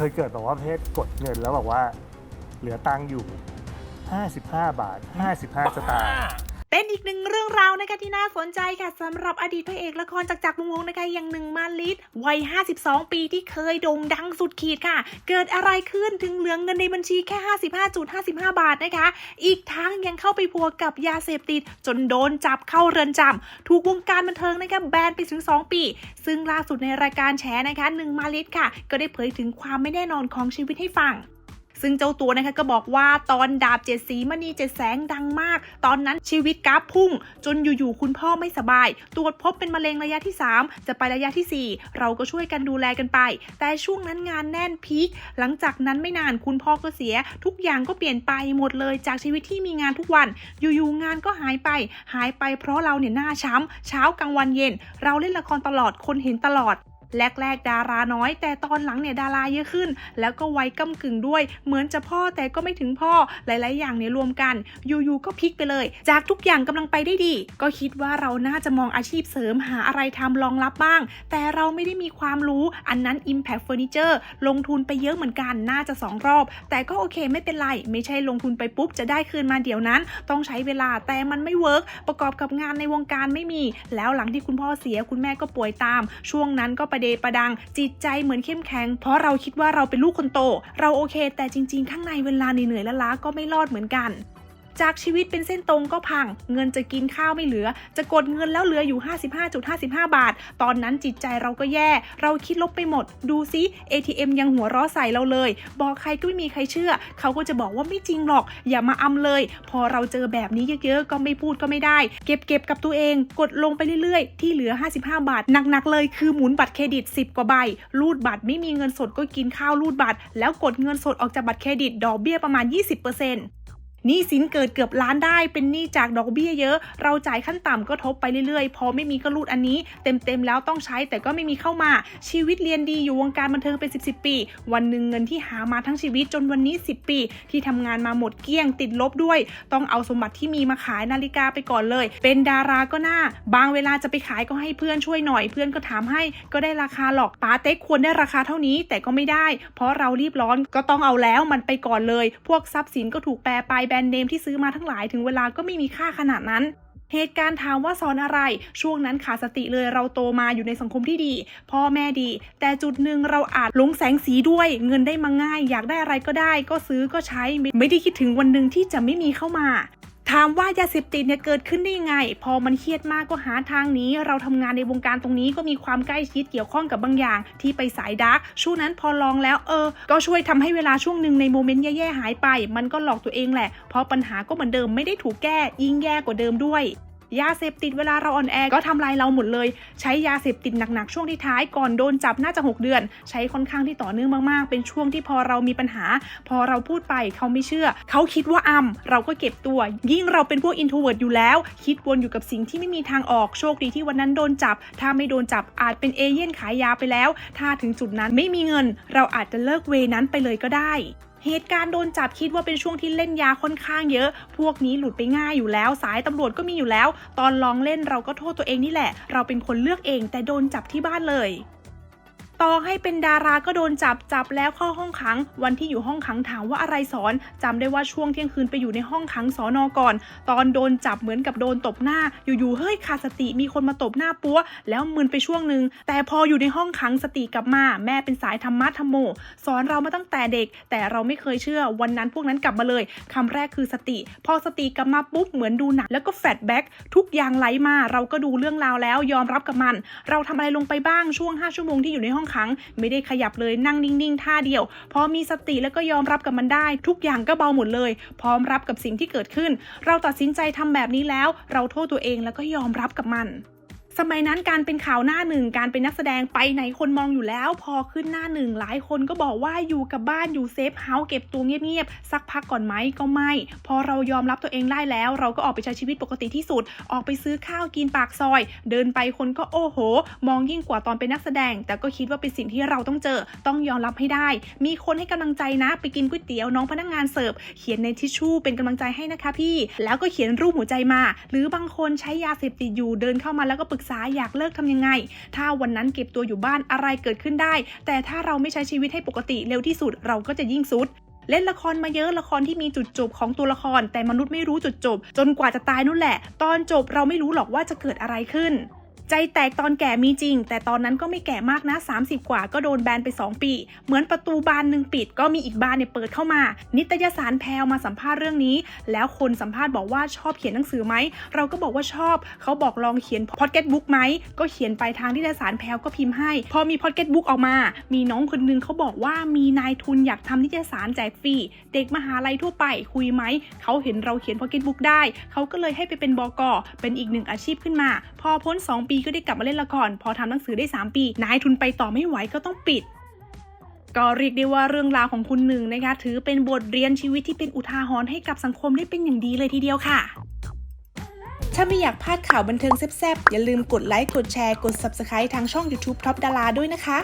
เคยเกิดแบบว่าเพศกดเงินแล้วบอกว่า เหลือตังค์อยู่ 55 บาท 55 สตางค์ เป็นอีกหนึ่งเรื่องราวนะคะที่น่าสนใจค่ะสำหรับอดีตพระเอกละครจากจักรวงศ์นะคะอย่างหนึ่งมาลิศวัย 52 ปีที่เคยโด่งดังสุดขีดค่ะ เกิดอะไรขึ้นถึงเหลืองเงินในบัญชีแค่ 55.55 บาทนะคะ อีกทั้งยังเข้าไปพัวกับยาเสพติด จนโดนจับเข้าเรือนจำถูกวงการบันเทิงนะคะแบนไปถึง 2 ปี ซึ่งล่าสุดในรายการแฉนะคะหนึ่งมาลิศค่ะ ก็ได้เผยถึงความไม่แน่นอนของชีวิตให้ฟัง ซึ่งเจ้าตัวนะคะก็บอกว่าตอนดาบเจ็ดสีมณีเจ็ดแสงดังมาก ตอนนั้นชีวิตกราฟพุ่ง จนอยู่ๆคุณพ่อไม่สบาย ตรวจพบเป็นมะเร็งระยะที่ 3 จะไประยะทีสี่ 4 เราก็ช่วยกันดูแลกันไป แต่ช่วงนั้นงานแน่นพีคหลังจากนั้นไม่นานคุณพ่อก็เสีย ทุกอย่างก็เปลี่ยนไปหมดเลยจากชีวิตที่มีงานทุกวัน อยู่ๆงานก็หายไป หายไปเพราะเราเนี่ยหน้าช้ำเช้ากลางวันเย็น เราเล่นละครตลอดคนเห็นตลอด แรกๆดาราน้อย แต่ตอนหลังเนี่ยดาราเยอะขึ้น แล้วก็ไวยก้ากึ่งด้วย เหมือนจะพ่อแต่ก็ไม่ถึงพ่อหลาย ๆ อย่างเนี่ยรวมกัน อยู่ๆก็พลิกไปเลย จากทุกอย่างกำลังไปได้ดี ก็คิดว่าเราน่าจะมองอาชีพเสริมหาอะไรทำรองรับบ้าง แต่เราไม่ได้มีความรู้อันนั้น Impact Furniture ลงทุนไปเยอะเหมือนกันน่าจะ 2 รอบ แต่ก็โอเคไม่เป็นไร ไม่ใช่ลงทุนไปปุ๊บจะได้คืนมาเดี๋ยวนั้น ต้องใช้เวลาแต่มันไม่เวิร์กประกอบกับงานในวงการไม่มี แล้วหลังที่คุณพ่อเสียคุณแม่ก็ป่วยตาม ช่วงนั้นก็ไประเดประดัง จิตใจเหมือนเข้มแข็ง เพราะเราคิดว่าเราเป็นลูกคนโต เราโอเค แต่จริง ๆ ข้างในเวลาเหนื่อยๆล้าๆก็ไม่รอดเหมือนกัน จากชีวิตเป็นเส้นตรงก็พัง เงินจะกินข้าวไม่เหลือ จะกดเงินแล้วเหลืออยู่ 55.55 บาท ตอนนั้นจิตใจเราก็แย่ เราคิดลบไปหมด ดูซิ ATM ยังหัวเราะใส่เราเลย บอกใครก็ไม่มีใครเชื่อ เขาก็จะบอกว่าไม่จริงหรอก อย่ามาอำเลย พอเราเจอแบบนี้เยอะๆ ก็ไม่พูดก็ไม่ได้ เก็บเก็บกับตัวเอง กดลงไปเรื่อยๆ ที่เหลือ 55 บาท หนักๆ เลยคือหมุนบัตรเครดิต 10 กว่าใบ รูดบัตรไม่มีเงินสดก็กินข้าวรูดบัตร แล้วกดเงินสดออกจากบัตรเครดิต ดอกเบี้ยประมาณ 20% หนี้สินเกิดเกือบล้านได้ เป็นหนี้จากดอกเบี้ยเยอะ เราจ่ายขั้นต่ำก็ทบไปเรื่อยๆ พอไม่มีก็รูดอันนี้ เต็มๆแล้วต้องใช้แต่ก็ไม่มีเข้ามา ชีวิตเรียนดีอยู่วงการบันเทิงเป็น10 10ปี วันหนึ่งเงินที่หามาทั้งชีวิตจนวันนี้ 10 ปี ที่ทำงานมาหมดเกลี้ยงติดลบด้วย ต้องเอาสมบัติที่มีมาขายนาฬิกาไปก่อนเลย เป็นดาราก็น่า บางเวลาจะไปขายก็ให้เพื่อนช่วยหน่อย เพื่อนก็ถามให้ก็ได้ราคาหรอกป้าเต็กควรได้ราคาเท่านี้แต่ก็ไม่ได้ เพราะเรารีบร้อนก็ต้องเอาแล้วมันไปก่อนเลย พวกทรัพย์สินก็ถูกแปลไปแบรนด์เนมที่ซื้อมาทั้งหลายถึงเวลาก็ไม่มีค่าขนาดนั้น เหตุการณ์ถามว่าสอนอะไร ช่วงนั้นขาดสติเลยเราโตมาอยู่ในสังคมที่ดี พ่อแม่ดี แต่จุดหนึ่งเราอาจหลงแสงสีด้วย เงินได้มาง่าย อยากได้อะไรก็ได้ ก็ซื้อก็ใช้ไม่ไม่ได้คิดถึงวันหนึ่งที่จะไม่มีเข้ามา ถามว่ายาเสพติดเนี่ยเกิดขึ้นได้ยังไง พอมันเครียดมากก็หาทางนี้ เราทำงานในวงการตรงนี้ก็มีความใกล้ชิดเกี่ยวข้องกับบางอย่าง ที่ไปสายดาร์กช่วงนั้นพอลองแล้วเออ ก็ช่วยทำให้เวลาช่วงหนึ่งในโมเมนต์แย่ๆหายไป มันก็หลอกตัวเองแหละ เพราะปัญหาก็เหมือนเดิมไม่ได้ถูกแก้ยิ่งแย่กว่าเดิมด้วย ยาเสพติดเวลาเราอ่อนแอก็ทำลายเราหมดเลย ใช้ยาเสพติดหนักๆช่วงที่ท้ายก่อนโดนจับน่าจะ 6 เดือน ใช้ค่อนข้างที่ต่อเนื่องมากๆ เป็นช่วงที่พอเรามีปัญหา พอเราพูดไปเขาไม่เชื่อ เขาคิดว่าอำเราก็เก็บตัว ยิ่งเราเป็นพวกอินโทรเวิร์ดอยู่แล้ว คิดวนอยู่กับสิ่งที่ไม่มีทางออกโชคดีที่วันนั้นโดนจับ ถ้าไม่โดนจับอาจเป็นเอเย่นขายยาไปแล้ว ถ้าถึงจุดนั้นไม่มีเงิน เราอาจจะเลิกเวนั้นไปเลยก็ได้ เหตุการณ์โดนจับคิดว่าเป็นช่วงที่เล่นยาค่อนข้างเยอะ พวกนี้หลุดไปง่ายอยู่แล้ว สายตำรวจก็มีอยู่แล้ว ตอนลองเล่นเราก็โทษตัวเองนี่แหละ เราเป็นคนเลือกเองแต่โดนจับที่บ้านเลย ต่อให้เป็นดาราก็โดนจับจับแล้วเข้าห้องขัง วันที่อยู่ห้องขังถามว่าอะไรสอนจำได้ว่าช่วงเที่ยงคืนไปอยู่ในห้องขังสอนอก่อน ตอนโดนจับเหมือนกับโดนตบหน้า อยู่ๆเฮ้ยขาดสติมีคนมาตบหน้าปัวแล้วมึนไปช่วงหนึ่งแต่พออยู่ในห้องขังสติกลับมา แม่เป็นสายธรรมะธรรมโม สอนเรามาตั้งแต่เด็ก แต่เราไม่เคยเชื่อวันนั้นพวกนั้นกลับมาเลยคำแรกคือสติ พอสติกลับมาปุ๊บเหมือนดูหนังแล้วก็แฟลชแบ็กทุกอย่างไหลมา เราก็ดูเรื่องราวแล้วยอมรับกับมัน เราทำอะไรลงไปบ้างช่วง 5 ชั่วโมงที่อยู่ในห้องขัง ไม่ได้ขยับเลยนั่งนิ่งๆท่าเดียว พอมีสติแล้วก็ยอมรับกับมันได้ ทุกอย่างก็เบาหมดเลย พร้อมรับกับสิ่งที่เกิดขึ้น เราตัดสินใจทำแบบนี้แล้ว เราโทษตัวเองแล้วก็ยอมรับกับมัน สมัยนั้นการเป็นข่าวหน้าหนึ่งการเป็นนักแสดงไปไหนคนมองอยู่แล้ว พอขึ้นหน้าหนึ่งหลายคนก็บอกว่าอยู่กับบ้านอยู่เซฟเฮาส์เก็บตัวเงียบๆสักพักก่อนไหมก็ไม่ พอเรายอมรับตัวเองได้แล้ว เราก็ออกไปใช้ชีวิตปกติที่สุด ออกไปซื้อข้าวกินปากซอย เดินไปคนก็โอ้โห มองยิ่งกว่าตอนเป็นนักแสดง แต่ก็คิดว่าเป็นสิ่งที่เราต้องเจอ ต้องยอมรับให้ได้ มีคนให้กำลังใจนะ ไปกินก๋วยเตี๋ยวน้องพนักงานเสิร์ฟเขียนในทิชชู่เป็นกำลังใจให้นะคะพี่ แล้วก็เขียนรูปหัวใจมา หรือบางคนใช้ยาเสพติดอยู่เดินเข้ามาแล้วก็ปรึกษาษาอยากเลิกทำยังไง ถ้าวันนั้นเก็บตัวอยู่บ้านอะไรเกิดขึ้นได้ แต่ถ้าเราไม่ใช้ชีวิตให้ปกติเร็วที่สุดเราก็จะยิ่งสุดเล่นละครมาเยอะละครที่มีจุดจบของตัวละคร แต่มนุษย์ไม่รู้จุดจบ จนกว่าจะตายนู่นแหละ ตอนจบเราไม่รู้หรอกว่าจะเกิดอะไรขึ้น ใจแตกตอนแก่มีจริง แต่ตอนนั้นก็ไม่แก่มากนะ 30 กว่าก็โดนแบนไป 2 ปี เหมือนประตูบานหนึ่งปิด ก็มีอีกบานเนี่ยเปิดเข้ามา นิตยสารแพลวมาสัมภาษณ์เรื่องนี้ แล้วคนสัมภาษณ์บอกว่าชอบเขียนหนังสือไหม เราก็บอกว่าชอบ เขาบอกลองเขียนพอดแคสต์บุ๊กไหม ก็เขียนไปทางนิตยสารแพลวก็พิมพ์ให้ พอมีพอดแคสต์บุ๊กออกมา มีน้องคนนึงเขาบอกว่ามีนายทุนอยากทำนิตยสารแจกฟรี เด็กมหาลัยทั่วไปคุยไหม เขาเห็นเราเขียนพอดแคสต์บุ๊กได้ เขาก็เลยให้ไปเป็นบอกอเป็นอีกหนึ่งอาชีพขึ้นมา พอพ้น 2 ปีก็ได้กลับมาเล่นละคร พอทำหนังสือได้ 3 ปี นายทุนไปต่อไม่ไหวก็ต้องปิดก็เรียกได้ว่าเรื่องราวของคุณหนึ่งนะคะถือเป็นบทเรียนชีวิตที่เป็นอุทาหรณ์ให้กับสังคมได้เป็นอย่างดีเลยทีเดียวค่ะ ถ้าไม่อยากพลาดข่าวบันเทิงแซ่บๆ อย่าลืมกดไลค์ กดแชร์ กด Subscribe ทางช่อง YouTube Top ดาราด้วยนะคะ